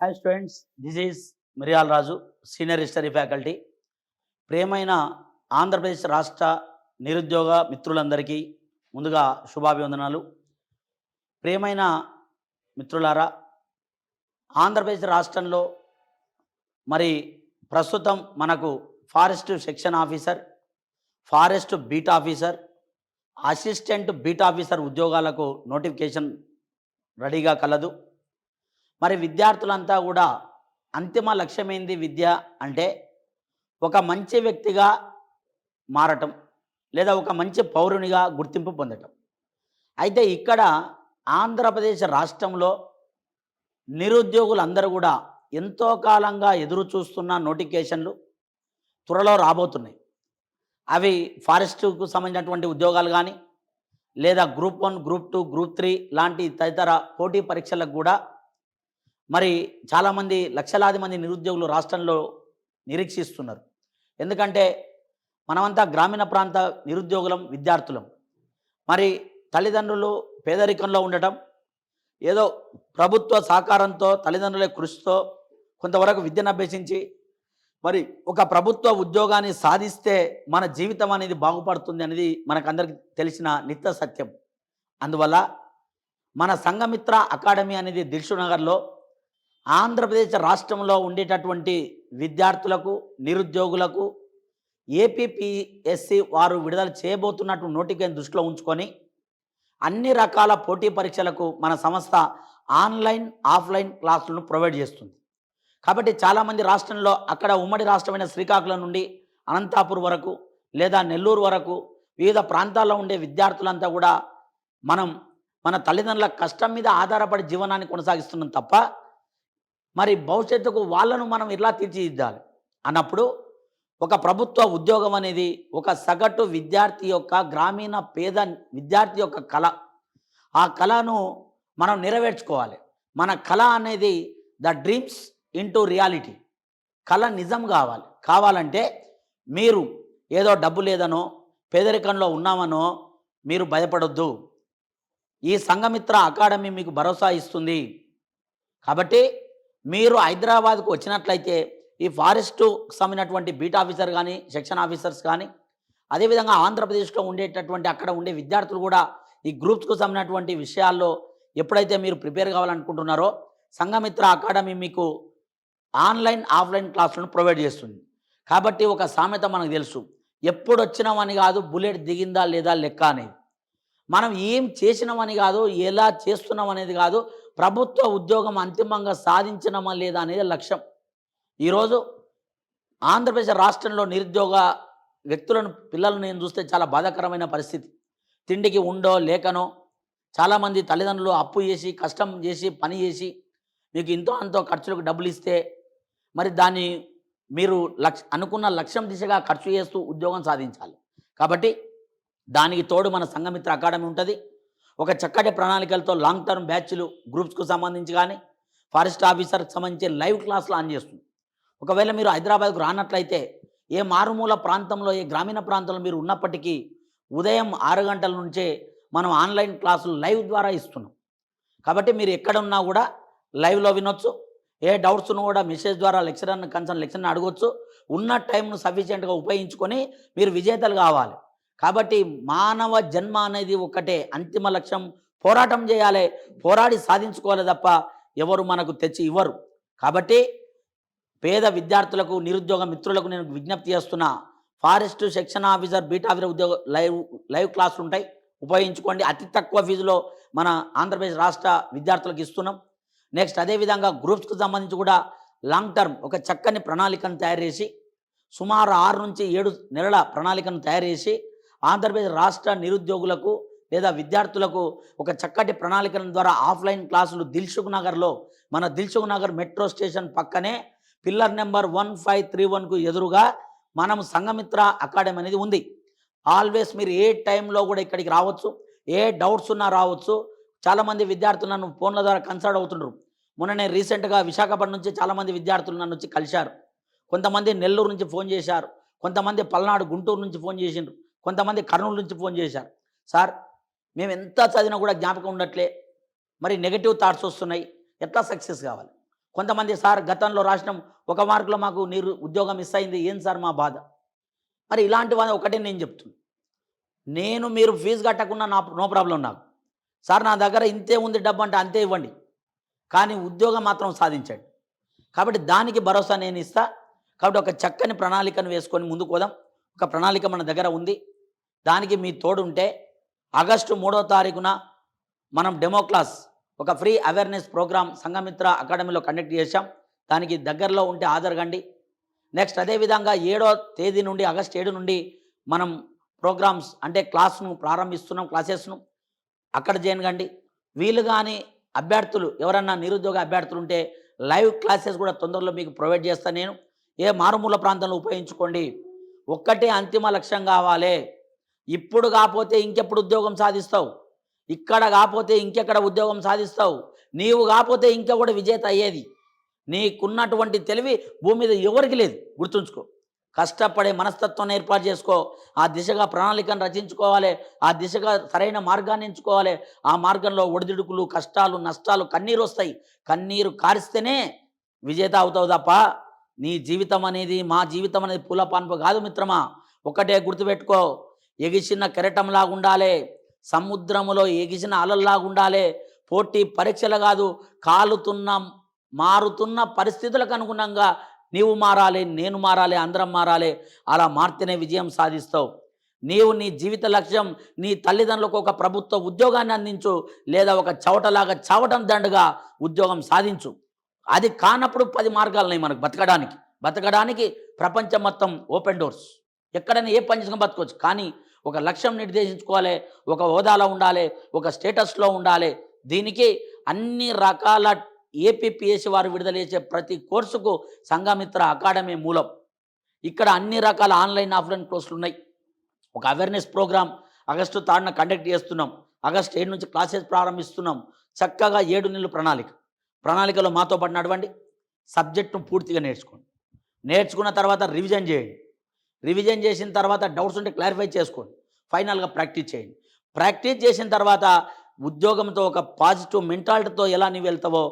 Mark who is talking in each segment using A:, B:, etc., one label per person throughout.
A: Hi students this is మిరియాల రాజు senior history faculty ప్రేమైన ఆంధ్రప్రదేశ్ రాష్ట్ర నిరుద్యోగ మిత్రులందరికీ ముందుగా శుభాభివందనాలు. ప్రేమైన మిత్రులారా ఆంధ్రప్రదేశ్ రాష్ట్రంలో మరి ప్రస్తుతం మనకు forest section officer forest beat officer assistant beat officer ఉద్యోగాలకు నోటిఫికేషన్ రెడీగా కలదు. మరి విద్యార్థులంతా కూడా అంతిమ లక్ష్యమైంది విద్య అంటే ఒక మంచి వ్యక్తిగా మారటం లేదా ఒక మంచి పౌరునిగా గుర్తింపు పొందటం. అయితే ఇక్కడ ఆంధ్రప్రదేశ్ రాష్ట్రంలో నిరుద్యోగులందరూ కూడా ఎంతో కాలంగా ఎదురు చూస్తున్న నోటిఫికేషన్లు త్వరలో రాబోతున్నాయి. అవి ఫారెస్ట్కు సంబంధించినటువంటి ఉద్యోగాలు కానీ లేదా group one group two group three లాంటి తదితర పోటీ పరీక్షలకు కూడా మరి చాలామంది లక్షలాది మంది నిరుద్యోగులు రాష్ట్రంలో నిరీక్షిస్తున్నారు. ఎందుకంటే మనమంతా గ్రామీణ ప్రాంత నిరుద్యోగులం విద్యార్థులం. మరి తల్లిదండ్రులు పేదరికంలో ఉండటం ఏదో ప్రభుత్వ సహకారంతో తల్లిదండ్రుల కృషితో కొంతవరకు విద్యను అభ్యసించి మరి ఒక ప్రభుత్వ ఉద్యోగాన్ని సాధిస్తే మన జీవితం అనేది బాగుపడుతుంది అనేది మనకందరికి తెలిసిన నిత్య సత్యం. అందువల్ల మన సంఘమిత్ర అకాడమీ అనేది దిల్షు నగర్లో ఆంధ్రప్రదేశ్ రాష్ట్రంలో ఉండేటటువంటి విద్యార్థులకు నిరుద్యోగులకు ఏపీపీఎస్సి వారు విడుదల చేయబోతున్నటువంటి నోటిఫికేషన్ దృష్టిలో ఉంచుకొని అన్ని రకాల పోటీ పరీక్షలకు మన సంస్థ ఆన్లైన్ ఆఫ్లైన్ క్లాసులను ప్రొవైడ్ చేస్తుంది. కాబట్టి చాలామంది రాష్ట్రంలో అక్కడ ఉమ్మడి రాష్ట్రమైన శ్రీకాకుళం నుండి అనంతాపూర్ వరకు లేదా నెల్లూరు వరకు వివిధ ప్రాంతాల్లో ఉండే విద్యార్థులంతా కూడా మనం మన తల్లిదండ్రుల కష్టం మీద ఆధారపడి జీవనాన్ని కొనసాగిస్తున్నాం తప్ప మరి భవిష్యత్తుకు వాళ్ళను మనం ఇలా తీర్చిదిద్దాలి? అన్నప్పుడు ఒక ప్రభుత్వ ఉద్యోగం అనేది ఒక సగటు విద్యార్థి యొక్క గ్రామీణ పేద విద్యార్థి యొక్క కళ. ఆ కళను మనం నెరవేర్చుకోవాలి. మన కళ అనేది ద డ్రీమ్స్ ఇంటూ రియాలిటీ. కళ నిజం కావాలి. కావాలంటే మీరు ఏదో డబ్బు లేదనో పేదరికంలో ఉన్నామనో మీరు భయపడొద్దు. ఈ సంఘమిత్ర అకాడమీ మీకు భరోసా ఇస్తుంది. కాబట్టి మీరు హైదరాబాద్కు వచ్చినట్లయితే ఈ ఫారెస్టు సంబంధించినటువంటి బీట్ ఆఫీసర్ కానీ సెక్షన్ ఆఫీసర్స్ కానీ అదేవిధంగా ఆంధ్రప్రదేశ్లో ఉండేటటువంటి అక్కడ ఉండే విద్యార్థులు కూడా ఈ గ్రూప్స్కు సంబంధించినటువంటి విషయాల్లో ఎప్పుడైతే మీరు ప్రిపేర్ కావాలనుకుంటున్నారో సంఘమిత్ర అకాడమీ మీకు ఆన్లైన్ ఆఫ్లైన్ క్లాసులను ప్రొవైడ్ చేస్తుంది. కాబట్టి ఒక సామెత మనకు తెలుసు. ఎప్పుడు వచ్చినామని కాదు బుల్లెట్ దిగిందా లేదా లెక్క అనేది. మనం ఏం చేసినామని కాదు ఎలా చేస్తున్నాం అనేది కాదు ప్రభుత్వ ఉద్యోగం అంతిమంగా సాధించినమా లేదా అనేది లక్ష్యం. ఈరోజు ఆంధ్రప్రదేశ్ రాష్ట్రంలో నిరుద్యోగ వ్యక్తులను పిల్లలను నేను చూస్తే చాలా బాధాకరమైన పరిస్థితి. తిండికి ఉండో లేకనో చాలామంది తల్లిదండ్రులు అప్పు చేసి కష్టం చేసి పని చేసి మీకు ఇంతో అంతో ఖర్చులకు డబ్బులు ఇస్తే మరి దాన్ని మీరు లక్ష అనుకున్న లక్ష్యం దిశగా ఖర్చు చేస్తూ ఉద్యోగం సాధించాలి. కాబట్టి దానికి తోడు మన సంఘమిత్ర అకాడమీ ఉంటుంది. ఒక చక్కటి ప్రణాళికలతో లాంగ్ టర్మ్ బ్యాచ్లు గ్రూప్స్కు సంబంధించి కానీ ఫారెస్ట్ ఆఫీసర్కి సంబంధించి లైవ్ క్లాసులు ఆన్ చేస్తుంది. ఒకవేళ మీరు హైదరాబాద్కు రానట్లయితే ఏ మారుమూల ప్రాంతంలో ఏ గ్రామీణ ప్రాంతంలో మీరు ఉన్నప్పటికీ ఉదయం ఆరు గంటల నుంచే మనం ఆన్లైన్ క్లాసులు లైవ్ ద్వారా ఇస్తున్నాం. కాబట్టి మీరు ఎక్కడ ఉన్నా కూడా లైవ్లో వినొచ్చు. ఏ డౌట్స్ను కూడా మెసేజ్ ద్వారా లెక్చరర్ని కన్సర్న్ లెక్చర్ని అడగొచ్చు. ఉన్న టైంను సఫిషియెంట్గా ఉపయోగించుకొని మీరు విజేతలు కావాలి. కాబట్టి మానవ జన్మ అనేది ఒకటే. అంతిమ లక్ష్యం పోరాటం చేయాలి. పోరాడి సాధించుకోవాలి తప్ప ఎవరు మనకు తెచ్చి ఇవ్వరు. కాబట్టి పేద విద్యార్థులకు నిరుద్యోగ మిత్రులకు నేను విజ్ఞప్తి చేస్తున్నా ఫారెస్ట్ సెక్షన్ ఆఫీసర్ బీట్ ఉద్యోగ లైవ్ లైవ్ క్లాసులు ఉంటాయి. ఉపయోగించుకోండి. అతి తక్కువ ఫీజులో మన ఆంధ్రప్రదేశ్ రాష్ట్ర విద్యార్థులకు ఇస్తున్నాం. నెక్స్ట్ అదేవిధంగా గ్రూప్స్కి సంబంధించి కూడా లాంగ్ టర్మ్ ఒక చక్కని ప్రణాళికను తయారు చేసి సుమారు ఆరు నుంచి ఏడు నెలల ప్రణాళికను తయారు చేసి ఆంధ్రప్రదేశ్ రాష్ట్ర నిరుద్యోగులకు లేదా విద్యార్థులకు ఒక చక్కటి ప్రణాళికల ద్వారా ఆఫ్లైన్ క్లాసులు దిల్సుఖ్ నగర్లో మన దిల్సుఖ్ నగర్ మెట్రో స్టేషన్ పక్కనే pillar number one five three వన్కు ఎదురుగా మనం సంఘమిత్ర అకాడమీ అనేది ఉంది. ఆల్వేస్ మీరు ఏ టైంలో కూడా ఇక్కడికి రావచ్చు ఏ డౌట్స్ ఉన్నా రావచ్చు. చాలామంది విద్యార్థులు నన్ను ఫోన్ల ద్వారా కన్సల్ట్ అవుతుండ్రు. మొన్న నేను రీసెంట్గా విశాఖపట్నం నుంచి చాలామంది విద్యార్థులు నన్ను వచ్చి కలిశారు. కొంతమంది నెల్లూరు నుంచి ఫోన్ చేశారు. కొంతమంది పల్నాడు గుంటూరు నుంచి ఫోన్ చేసిండ్రు. కొంతమంది కర్నూలు నుంచి ఫోన్ చేశారు. సార్ మేము ఎంత చదివినా కూడా జ్ఞాపకం ఉండట్లే. మరి నెగటివ్ థాట్స్ వస్తున్నాయి. ఎట్లా సక్సెస్ కావాలి? కొంతమంది సార్ గతంలో రాసినాం ఒక మార్కులో మాకు నీరు ఉద్యోగం మిస్ అయింది. ఏం సార్ మా బాధ? మరి ఇలాంటి వాళ్ళ ఒకటే నేను చెప్తున్నాను నేను మీరు ఫీజు కట్టకుండా నా నో ప్రాబ్లం నాకు. సార్ నా దగ్గర ఇంతే ఉంది డబ్బు అంటే అంతే ఇవ్వండి. కానీ ఉద్యోగం మాత్రం సాధించండి. కాబట్టి దానికి భరోసా నేను ఇస్తా. కాబట్టి ఒక చక్కని ప్రణాళికను వేసుకొని ముందుకు పోదాం. ఒక ప్రణాళిక మన దగ్గర ఉంది. దానికి మీ తోడుంటే ఆగస్టు మూడో తారీఖున మనం డెమో క్లాస్ ఒక ఫ్రీ అవేర్నెస్ ప్రోగ్రామ్ సంఘమిత్ర అకాడమీలో కండక్ట్ చేశాం. దానికి దగ్గరలో ఉంటే హాజరుగండి నెక్స్ట్ అదేవిధంగా ఏడో తేదీ నుండి ఆగస్ట్ ఏడు నుండి మనం ప్రోగ్రామ్స్ అంటే క్లాస్ను ప్రారంభిస్తున్నాం క్లాసెస్ను. అక్కడ చేయనుగండి వీలు కానీ అభ్యర్థులు ఎవరన్నా నిరుద్యోగ అభ్యర్థులు ఉంటే లైవ్ క్లాసెస్ కూడా తొందరలో మీకు ప్రొవైడ్ చేస్తాను నేను. ఏ మారుమూల ప్రాంతంలో ఉపయోగించుకోండి. ఒక్కటే అంతిమ లక్ష్యం కావాలి. ఇప్పుడు కాకపోతే ఇంకెప్పుడు ఉద్యోగం సాధిస్తావు? ఇక్కడ కాకపోతే ఇంకెక్కడ ఉద్యోగం సాధిస్తావు? నీవు కాకపోతే ఇంకెక్కడ విజేత అయ్యేది. నీకున్నటువంటి తెలివి భూమి మీద ఎవరికి లేదు. గుర్తుంచుకో. కష్టపడే మనస్తత్వాన్ని ఏర్పాటు చేసుకో. ఆ దిశగా ప్రణాళికను రచించుకోవాలి. ఆ దిశగా సరైన మార్గాన్ని ఎంచుకోవాలి. ఆ మార్గంలో ఒడిదుడుకులు కష్టాలు నష్టాలు కన్నీరు వస్తాయి. కన్నీరు కారిస్తేనే విజేత అవుతావు తప్ప నీ జీవితం అనేది మా జీవితం అనేది పూల పాన్పు కాదు మిత్రమా. ఒకటే గుర్తుపెట్టుకో. ఎగిసిన కెరటంలాగుండాలే సముద్రములో ఎగిసిన అలల్లాగా పోటీ పరీక్షలు కాదు కాలుతున్న మారుతున్న పరిస్థితులకు అనుగుణంగా నీవు మారాలి నేను మారాలి అందరం మారాలి. అలా మార్తేనే విజయం సాధిస్తావు. నీవు నీ జీవిత లక్ష్యం నీ తల్లిదండ్రులకు ఒక ప్రభుత్వ ఉద్యోగాన్ని అందించు లేదా ఒక చవటలాగా చావటం దండగా ఉద్యోగం సాధించు. అది కానప్పుడు పది మార్గాలు ఉన్నాయి మనకు బతకడానికి. బతకడానికి ప్రపంచం మొత్తం ఓపెన్ డోర్స్. ఎక్కడైనా ఏ పని చేసుకుని బతకవచ్చు కానీ ఒక లక్ష్యం నిర్దేశించుకోవాలి ఒక హోదాలో ఉండాలి ఒక స్టేటస్లో ఉండాలి. దీనికి అన్ని రకాల ఏపీపీఎస్సీ వారు విడుదల చేసే ప్రతి కోర్సుకు సంఘమిత్ర అకాడమీ మూలం. ఇక్కడ అన్ని రకాల ఆన్లైన్ ఆఫ్లైన్ కోర్సులు ఉన్నాయి. ఒక అవేర్నెస్ ప్రోగ్రామ్ ఆగస్టు థర్డ్న కండక్ట్ చేస్తున్నాం. ఆగస్ట్ ఏడు నుంచి క్లాసెస్ ప్రారంభిస్తున్నాం. చక్కగా ఏడు నెలలు ప్రణాళిక. ప్రణాళికలో మాతో పాటు నడవండి. సబ్జెక్టును పూర్తిగా నేర్చుకోండి. నేర్చుకున్న తర్వాత రివిజన్ చేయండి. రివిజన్ చేసిన తర్వాత డౌట్స్ ఉంటే క్లారిఫై చేసుకోండి. ఫైనల్గా ప్రాక్టీస్ చేయండి. ప్రాక్టీస్ చేసిన తర్వాత ఉద్యోగంతో ఒక పాజిటివ్ మెంటాలిటీతో ఎలా నీవు వెళ్తావో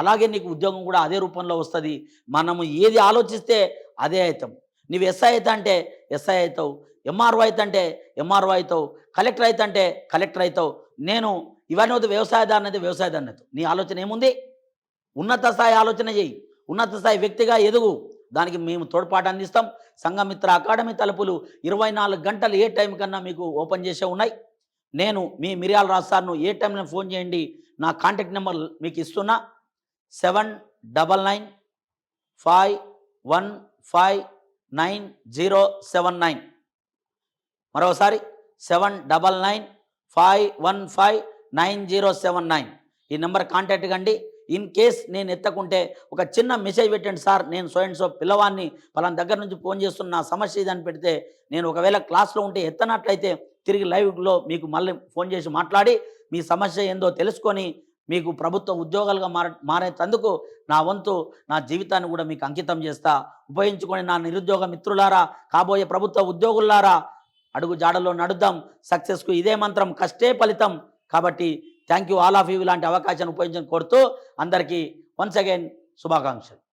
A: అలాగే నీకు ఉద్యోగం కూడా అదే రూపంలో వస్తుంది. మనము ఏది ఆలోచిస్తే అదే అవుతాం. నీవు ఎస్ఐ అయితే అంటే ఎస్ఐ అవుతావు. ఎంఆర్ఓ అయితే అంటే ఎంఆర్ఓ అవుతావు. కలెక్టర్ అయితే అంటే కలెక్టర్ అవుతావు. నేను ఇవన్నీ వద్దు వ్యవసాయదారుని అయితే వ్యవసాయదారుని అవుతావు. నీ ఆలోచన ఏముంది? ఉన్నత స్థాయి ఆలోచన చేయి ఉన్నత స్థాయి వ్యక్తిగా ఎదుగు. దానికి మేము తోడ్పాటు అందిస్తాం. సంఘమిత్ర అకాడమీ తలుపులు ఇరవై నాలుగు గంటలు ఏ టైం కన్నా మీకు ఓపెన్ చేసే ఉన్నాయి. నేను మీ మిరియాల రాజు సార్ను ఏ టైంలో ఫోన్ చేయండి. నా కాంటాక్ట్ నెంబర్ మీకు ఇస్తున్నా. Seven double nine five one five nine zero seven nine. మరోసారి seven double nine five one five nine zero seven nine. ఈ నెంబర్ కాంటాక్ట్ కండి. ఇన్ కేస్ నేను ఎత్తకుంటే ఒక చిన్న మెసేజ్ పెట్టండి సార్ నేను సో అండ్ సో పిల్లవాడిని పలానా దగ్గర నుంచి ఫోన్ చేస్తున్న సమస్య ఇదని పెడితే నేను ఒకవేళ క్లాస్లో ఉంటే ఎత్తనట్లయితే తిరిగి లైవ్లో మీకు మళ్ళీ ఫోన్ చేసి మాట్లాడి మీ సమస్య ఏందో తెలుసుకొని మీకు ప్రభుత్వ ఉద్యోగాలుగా మార మారేటందుకు నా వంతు నా జీవితాన్ని కూడా మీకు అంకితం చేస్తా. ఉపయోగించుకొని నా నిరుద్యోగ మిత్రులారా కాబోయే ప్రభుత్వ ఉద్యోగులారా అడుగు జాడలో నడుద్దాం. సక్సెస్కు ఇదే మంత్రం కష్టే ఫలితం. కాబట్టి thank you all of you ఇలాంటి అవకాశాన్ని ఉపయోగించని కోరుతూ అందరికీ వన్స్ అగైన్ శుభాకాంక్షలు.